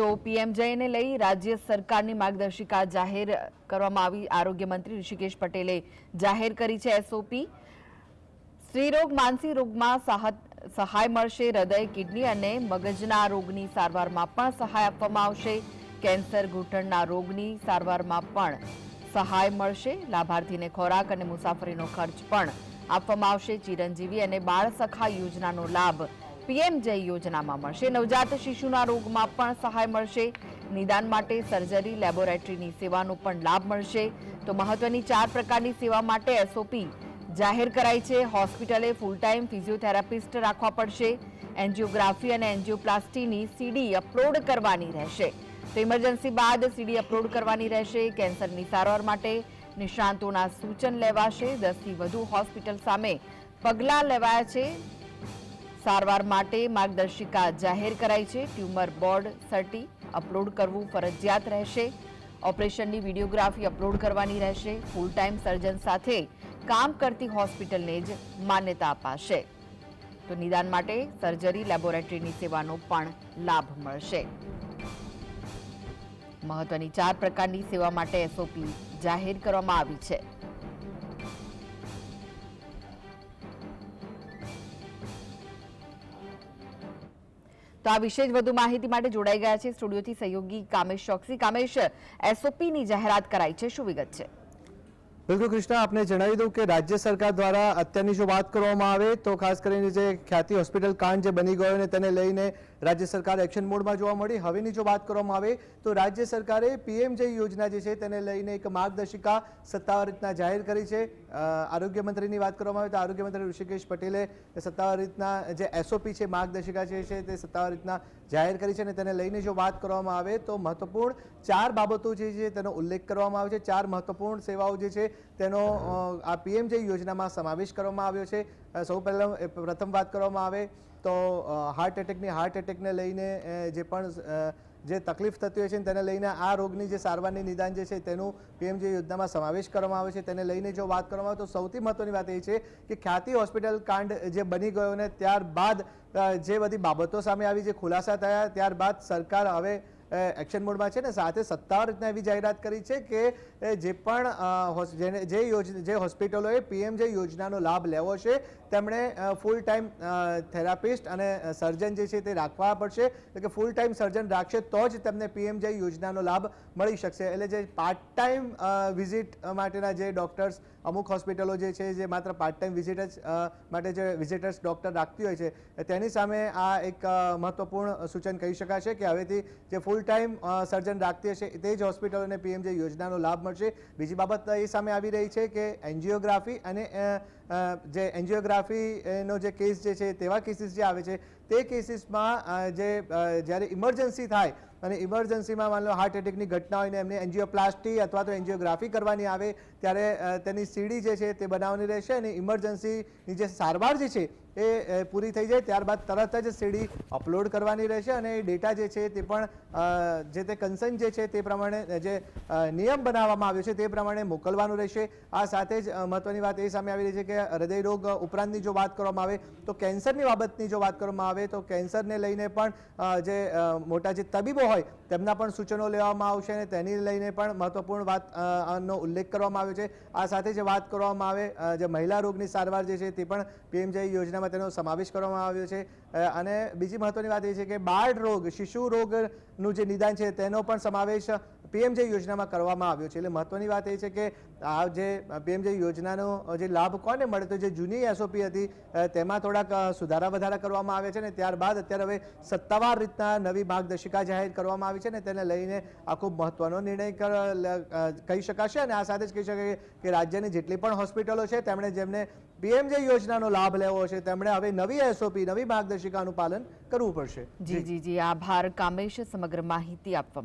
તો પીએમજયને લઈ રાજ્ય સરકારની માર્ગદર્શિકા જાહેર કરવામાં આવી. આરોગ્ય મંત્રી ઋષિકેશ પટેલે જાહેર કરી છે એસઓપી સ્ત્રીરોગ માનસિક રોગમાં સહાય મળશે, હૃદય, કિડની અને મગજના રોગની સારવારમાં પણ સહાય આપવામાં આવશે. કેન્સર ઘૂંટણના રોગની સારવારમાં પણ સહાય મળશે. લાભાર્થીને ખોરાક અને મુસાફરીનો ખર્ચ પણ આપવામાં આવશે. ચિરંજીવી અને બાળ સખા યોજનાનો લાભ પીએમ જય યોજનામાં મળશે. નવજાત શિશુના રોગમાં પણ સહાય મળશે. નિદાન માટે સર્જરી, લેબોરેટરીની સેવાનો પણ લાભ મળશે. તો મહત્વની ચાર પ્રકારની સેવા માટે એસઓપી જાહેર કરાઈ છે. હોસ્પિટલે ફૂલ ટાઈમ ફિઝિયોથેરાપિસ્ટ રાખવા પડશે. એન્જિયોગ્રાફી અને એન્જિયોપ્લાસ્ટીની સીડી અપલોડ કરવાની રહેશે. તો ઇમરજન્સી બાદ સીડી અપલોડ કરવાની રહેશે. કેન્સરની સારવાર માટે નિષ્ણાંતોના સૂચન લેવાશે. દસથી વધુ હોસ્પિટલ સામે પગલાં લેવાયા છે. સારવાર માટે માર્ગદર્શિકા જાહેર કરાઈ છે. ટ્યુમર બોર્ડ સર્ટી અપલોડ કરવું ફરજિયાત રહેશે. ઓપરેશનની વિડીયોગ્રાફી અપલોડ કરવાની રહેશે. ફૂલ ટાઈમ સર્જન સાથે કામ કરતી હોસ્પિટલને જ માન્યતા અપાશે. તો નિદાન માટે સર્જરી લેબોરેટરીની સેવાનો પણ લાભ મળશે. મહત્વની ચાર પ્રકારની સેવા માટે એસઓપી જાહેર કરવામાં આવી છે. આ વિશે જ વધુ માહિતી માટે જોડાઈ ગયા છે સ્ટુડિયોથી સહયોગી કામેશ ચોકસી. કામેશ એસઓપીની જાહેરાત કરાઈ છે. શું વિગત છે? બિલકુલ કૃષ્ણા, આપને જણાવી દઉં કે રાજ્ય સરકાર દ્વારા અત્યારની જો વાત કરવામાં આવે તો ખાસ કરીને જે ખ્યાતિ હોસ્પિટલ કાંડ જે બની ગયો ને તેને લઈને રાજ્ય સરકાર એક્શન મોડમાં જોવા મળી. હવેની જો વાત કરવામાં આવે તો રાજ્ય સરકારે પીએમજય યોજના જે છે તેને લઈને એક માર્ગદર્શિકા સત્તાવાર રીતના જાહેર કરી છે. આરોગ્ય મંત્રીની વાત કરવામાં આવે તો આરોગ્ય મંત્રી ઋષિકેશ પટેલે સત્તાવાર રીતના જે એસઓપી છે, માર્ગદર્શિકા જે છે તે સત્તાવાર રીતના જાહેર કરી છે અને તેને લઈને જો વાત કરવામાં આવે તો મહત્વપૂર્ણ ચાર બાબતો જે છે તેનો ઉલ્લેખ કરવામાં આવ્યો છે. ચાર મહત્વપૂર્ણ સેવાઓ જે છે તેનો આ આ પીએમજે યોજનામાં સમાવેશ કરવામાં આવ્યો છે. સૌ પહેલાં પ્રથમ વાત કરવામાં આવે તો હાર્ટ એટેકની હાર્ટ એટેકને લઈને જે પણ જે તકલીફ થતી હોય છે તેને લઈને આ રોગની જે સારવારની નિદાન જે છે તેનું પીએમજે યોજનામાં સમાવેશ કરવામાં આવે છે. તેને લઈને જો વાત કરવામાં આવે તો સૌથી મહત્વની વાત એ છે કે ખ્યાતિ હોસ્પિટલ કાંડ જે બની ગયો ને ત્યારબાદ જે બધી બાબતો સામે આવી, જે ખુલાસા થયા, ત્યારબાદ સરકાર હવે એક્શન મોડમાં છે ને સાથે સત્તાવાર રીતના એવી જાહેરાત કરી છે કે જે પણ જે યોજ- જે હોસ્પિટલોએ પીએમજે યોજનાનો લાભ લેવો છે તેમણે ફૂલ ટાઈમ થેરાપિસ્ટ અને સર્જન જે છે તે રાખવા પડશે. એટલે કે ફૂલ ટાઈમ સર્જન રાખશે તો જ તેમને પીએમજે યોજનાનો લાભ મળી શકશે. એટલે જે પાર્ટ ટાઈમ વિઝિટ માટેના જે ડૉક્ટર્સ અમુક હોસ્પિટલો જે છે જે માત્ર પાર્ટ ટાઈમ વિઝિટ જ માટે જે વિઝિટર્સ ડોક્ટર રાખતી હોય છે તેની સામે આ એક મહત્વપૂર્ણ સૂચન કહી શકાશે કે હવેથી જે ફૂલ ટાઈમ સર્જન રાખતી હશે તે જ હોસ્પિટલોને પીએમજે યોજનાનો લાભ મળશે. બીજી બાબત એ સામે આવી રહી છે કે એન્જિયોગ્રાફી અને જે અ, જે નો જે કેસ જે છે તેવા કેસીસ જે આવે છે તે કેસીસમાં જે જ્યારે ઇમરજન્સી થાય, અને ઇમરજન્સીમાં માની લો હાર્ટ એટેકની ઘટના હોય ને એમને એન્જિયોપ્લાસ્ટી અથવા તો એન્જિયોગ્રાફી કરવાની આવે, ત્યારે તેની સીડી જે છે તે બનાવવાની રહેશે અને ઇમરજન્સીની જે સારવાર જે છે એ પૂરી થઈ જાય, ત્યારબાદ તરત જ સીડી અપલોડ કરવાની રહેશે અને ડેટા જે છે તે પણ જે તે કન્સર્ન જે છે તે પ્રમાણે જે નિયમ બનાવવામાં આવ્યો છે તે પ્રમાણે મોકલવાનું રહેશે. આ સાથે જ મહત્વની વાત એ સામે આવી રહી છે કે હૃદયરોગ ઉપરાંતની જો વાત કરવામાં આવે, તો કેન્સરની બાબતની જો વાત કરવામાં આવે તો કેન્સરને લઈને પણ જે મોટા જે તબીબો હોય, તેમના પણ સૂચનો લેવામાં આવશે અને તેની લઈને પણ મહત્વપૂર્ણ વાત નો ઉલ્લેખ કરવામાં આવ્યો છે. આ સાથે જે વાત કરવામાં આવે જે મહિલા રોગની સારવાર જે છે તે પણ પીએમજે યોજનામાં તેનો સમાવેશ કરવામાં આવ્યો છે. અને બીજી મહત્વની વાત એ છે કે બાળ રોગ શિશુ રોગનું જે નિદાન છે તેનો પણ સમાવેશ પીએમજે યોજનામાં કરવામાં આવ્યો છે. એટલે મહત્વની વાત એ છે કે આ જે પીએમજે યોજનાનો જે લાભ કોને મળે તો જે જૂની એસઓપી હતી તેમાં થોડાક સુધારા વધારા કરવામાં આવે છે ને ત્યારબાદ અત્યારે હવે સત્તાવાર રીતના નવી માર્ગદર્શિકા જાહેર કરવામાં આવી છે ને તેને લઈને આ ખૂબ મહત્વનો નિર્ણય કહી શકાશે અને આ સાથે જ કહી શકાય કે રાજ્યની જેટલી પણ હોસ્પિટલો છે, તેમણે જેમને પીએમજે યોજનાનો લાભ લેવો છે, તેમણે હવે નવી એસઓપી નવી માર્ગદર્શિકાનું પાલન કરવું પડશે. જી જી જી. આભાર. કામેશ, સમગ્ર માહિતી આપવા.